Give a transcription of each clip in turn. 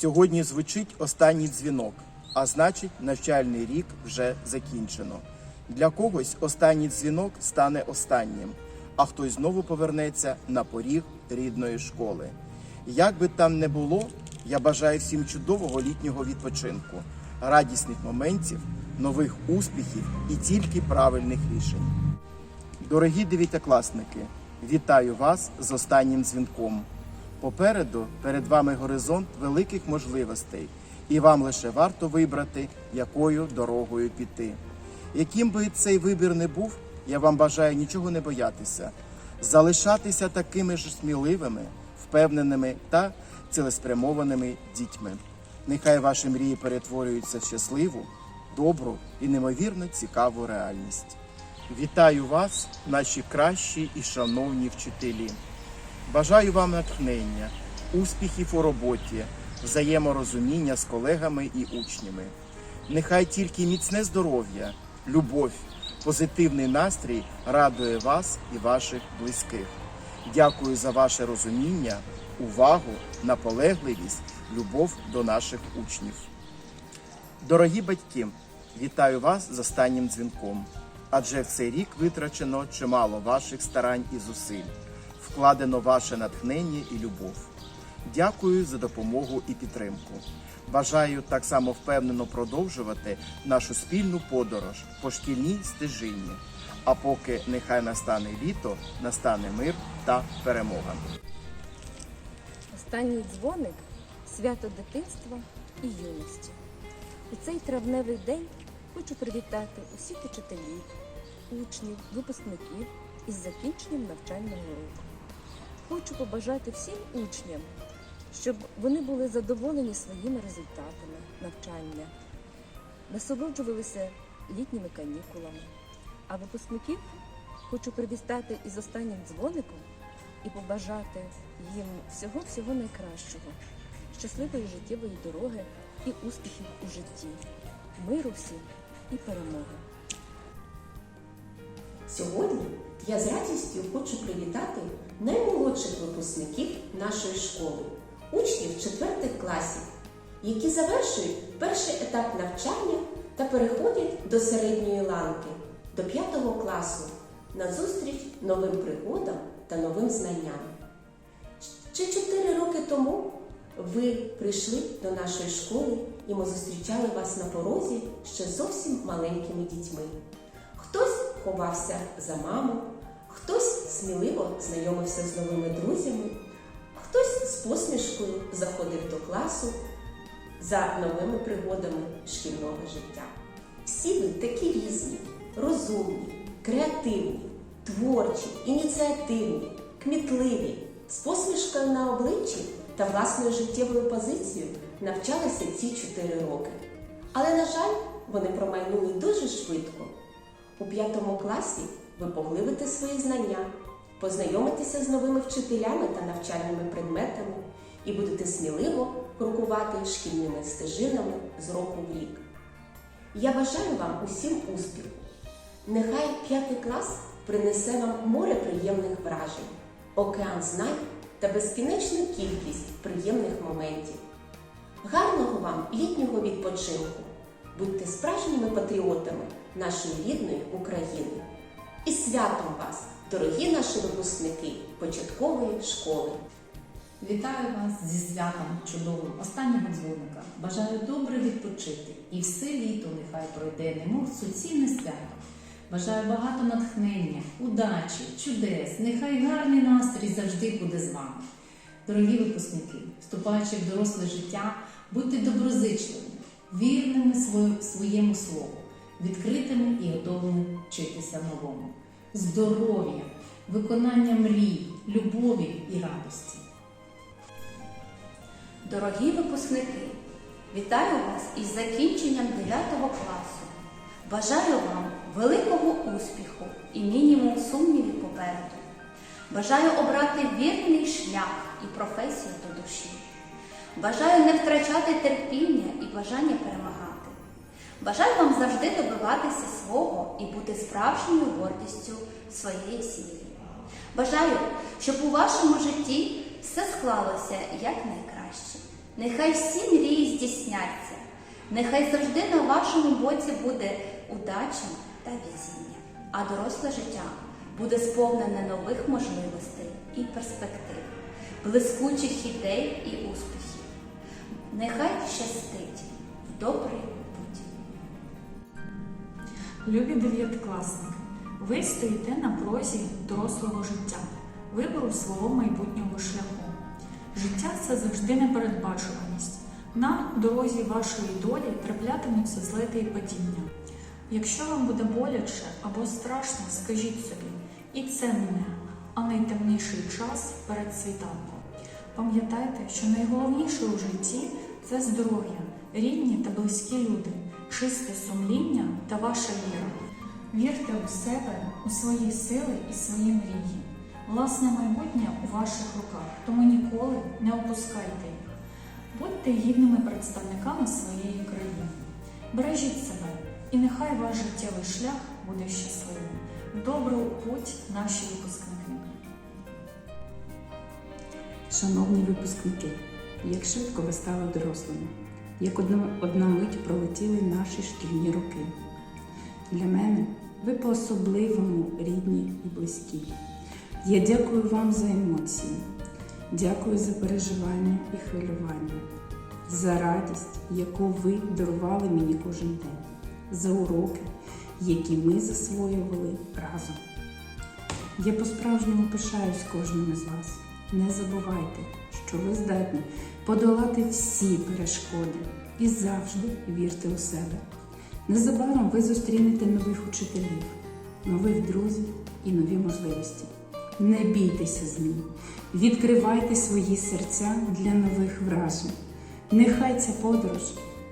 Сьогодні звучить останній дзвінок, а значить, навчальний рік вже закінчено. Для когось останній дзвінок стане останнім, а хтось знову повернеться на поріг рідної школи. Як би там не було, я бажаю всім чудового літнього відпочинку, радісних моментів, нових успіхів і тільки правильних рішень. Дорогі дев'ятикласники, вітаю вас з останнім дзвінком. Попереду перед вами горизонт великих можливостей, і вам лише варто вибрати, якою дорогою піти. Яким би цей вибір не був, я вам бажаю нічого не боятися, залишатися такими ж сміливими, впевненими та цілеспрямованими дітьми. Нехай ваші мрії перетворюються в щасливу, добру і неймовірно цікаву реальність. Вітаю вас, наші кращі і шановні вчителі. Бажаю вам натхнення, успіхів у роботі, взаєморозуміння з колегами і учнями. Нехай тільки міцне здоров'я, любов, позитивний настрій радує вас і ваших близьких. Дякую за ваше розуміння, увагу, наполегливість, любов до наших учнів. Дорогі батьки, вітаю вас з останнім дзвінком. Адже в цей рік витрачено чимало ваших старань і зусиль, вкладено ваше натхнення і любов. Дякую за допомогу і підтримку. Бажаю так само впевнено продовжувати нашу спільну подорож по шкільній стежині. А поки нехай настане літо, настане мир та перемога. Останній дзвоник свято дитинства і юності. У цей травневий день хочу привітати усіх учителів, учнів, випускників із закінченням навчального року. Хочу побажати всім учням, щоб вони були задоволені своїми результатами навчання, насолоджувалися літніми канікулами. А випускників хочу привітати із останнім дзвоником і побажати їм всього-всього найкращого, щасливої життєвої дороги і успіхів у житті, миру всім і перемоги. Сьогодні я з радістю хочу привітати наймолодших випускників нашої школи, учнів 4 класів, які завершують перший етап навчання та переходять до середньої ланки, до 5 класу, на зустріч новим пригодам та новим знанням. Чи 4 роки тому ви прийшли до нашої школи і ми зустрічали вас на порозі ще зовсім маленькими дітьми. Хтось ховався за маму, хтось сміливо знайомився з новими друзями, хтось з посмішкою заходив до класу за новими пригодами шкільного життя. Всі ви такі різні, розумні, креативні, творчі, ініціативні, кмітливі, з посмішкою на обличчі та власною життєвою позицією навчалися ці чотири роки. Але, на жаль, вони промайнули дуже. У п'ятому класі ви поглибите свої знання, познайомитеся з новими вчителями та навчальними предметами і будете сміливо крокувати шкільними стежинами з року в рік. Я бажаю вам усім успіху. Нехай п'ятий клас принесе вам море приємних вражень, океан знань та безкінечну кількість приємних моментів. Гарного вам літнього відпочинку! Будьте справжніми патріотами нашої рідної України. І святом вас, дорогі наші випускники початкової школи! Вітаю вас зі святом чудовим останнього дзвоника. Бажаю добре відпочити і все літо нехай пройде, немов суцільне свято. Бажаю багато натхнення, удачі, чудес, нехай гарний настрій завжди буде з вами. Дорогі випускники, вступаючи в доросле життя, будьте доброзичливими, вірними своєму слову, відкритими і готовими вчитися новому. Здоров'я, виконання мрій, любові і радості. Дорогі випускники, вітаю вас із закінченням 9 класу. Бажаю вам великого успіху і мінімум сумнівів попереду. Бажаю обрати вірний шлях і професію до душі. Бажаю не втрачати терпіння і бажання перемагати. Бажаю вам завжди добиватися свого і бути справжньою гордістю своєї сім'ї. Бажаю, щоб у вашому житті все склалося якнайкраще. Нехай всі мрії здійсняться. Нехай завжди на вашому боці буде удача та везіння, а доросле життя буде сповнене нових можливостей і перспектив, блискучих ідей і успіхів. Нехай щастить в добрий. Любі дев'ятикласники, ви стоїте на прозі дорослого життя, вибору свого майбутнього шляху. Життя це завжди непередбачуваність. На дорозі вашої долі траплятимуться злети і падіння. Якщо вам буде боляче або страшно, скажіть собі, і це мене, а найтемніший час перед світанком. Пам'ятайте, що найголовніше у житті це здоров'я, рідні та близькі люди, чисте сумління та ваша віра. Вірте у себе, у свої сили і свої мрії. Власне майбутнє у ваших руках, тому ніколи не опускайте їх. Будьте гідними представниками своєї країни. Бережіть себе, і нехай ваш життєвий шлях буде щасливим. Добру путь наші випускники! Шановні випускники, як швидко ви стали дорослими, як одна, мить пролетіли наші шкільні роки. Для мене ви по-особливому рідні і близькі. Я дякую вам за емоції, дякую за переживання і хвилювання, за радість, яку ви дарували мені кожен день, за уроки, які ми засвоювали разом. Я по-справжньому пишаюсь кожним із вас. Не забувайте, що ви здатні подолати всі перешкоди і завжди вірте у себе. Незабаром ви зустрінете нових учителів, нових друзів і нові можливості. Не бійтеся змін, відкривайте свої серця для нових вражень. Нехай ця подорож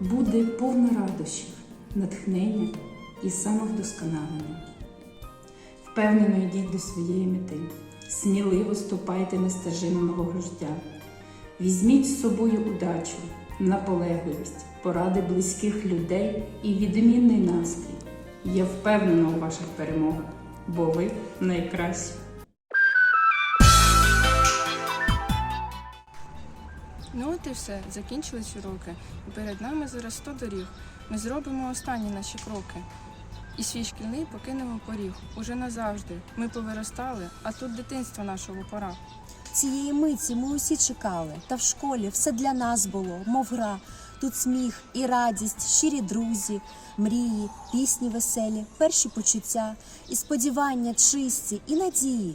буде повна радощів, натхнення і самовдосконалення. Впевнено йдіть до своєї мети, сміливо ступайте на стежину нового життя. Візьміть з собою удачу, наполегливість, поради близьких людей і відмінний настрій. Я впевнена у ваших перемогах, бо ви найкращі. Ну от і все, закінчились уроки. І перед нами зараз 100 доріг. Ми зробимо останні наші кроки. І свій шкільний покинемо поріг. Уже назавжди. Ми повиростали, а тут дитинства нашого пора. Цієї миті ми усі чекали, та в школі все для нас було, мов гра. Тут сміх і радість, щирі друзі, мрії, пісні веселі, перші почуття, і сподівання чисті, і надії,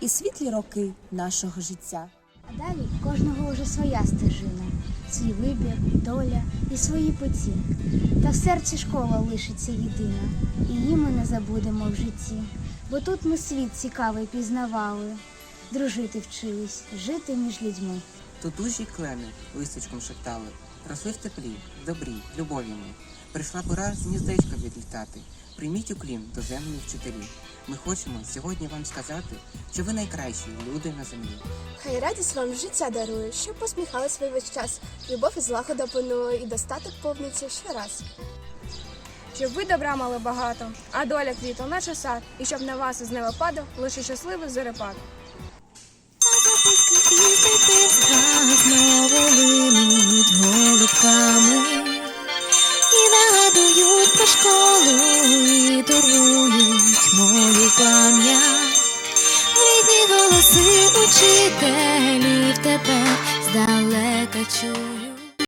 і світлі роки нашого життя. А далі кожного вже своя стежина, свій вибір, доля і свої путі. Та в серці школа лишиться єдина, і її ми не забудемо в житті. Бо тут ми світ цікавий пізнавали, дружити вчились, жити між людьми. Тут дужі клени листочком шептали, росли в теплі, добрі, любові ми. Прийшла пора з гніздечка відлітати. Прийміть уклін до землі вчителі. Ми хочемо сьогодні вам сказати, що ви найкращі люди на землі. Хай радість вам життя дарує, щоб посміхались ви весь час. Любов і злагода панує, і достаток повниться щораз. Щоб ви добра мали багато, а доля квітла наче сад, і щоб на вас із неба падав лише щасливий зорепад. Записки із дитинства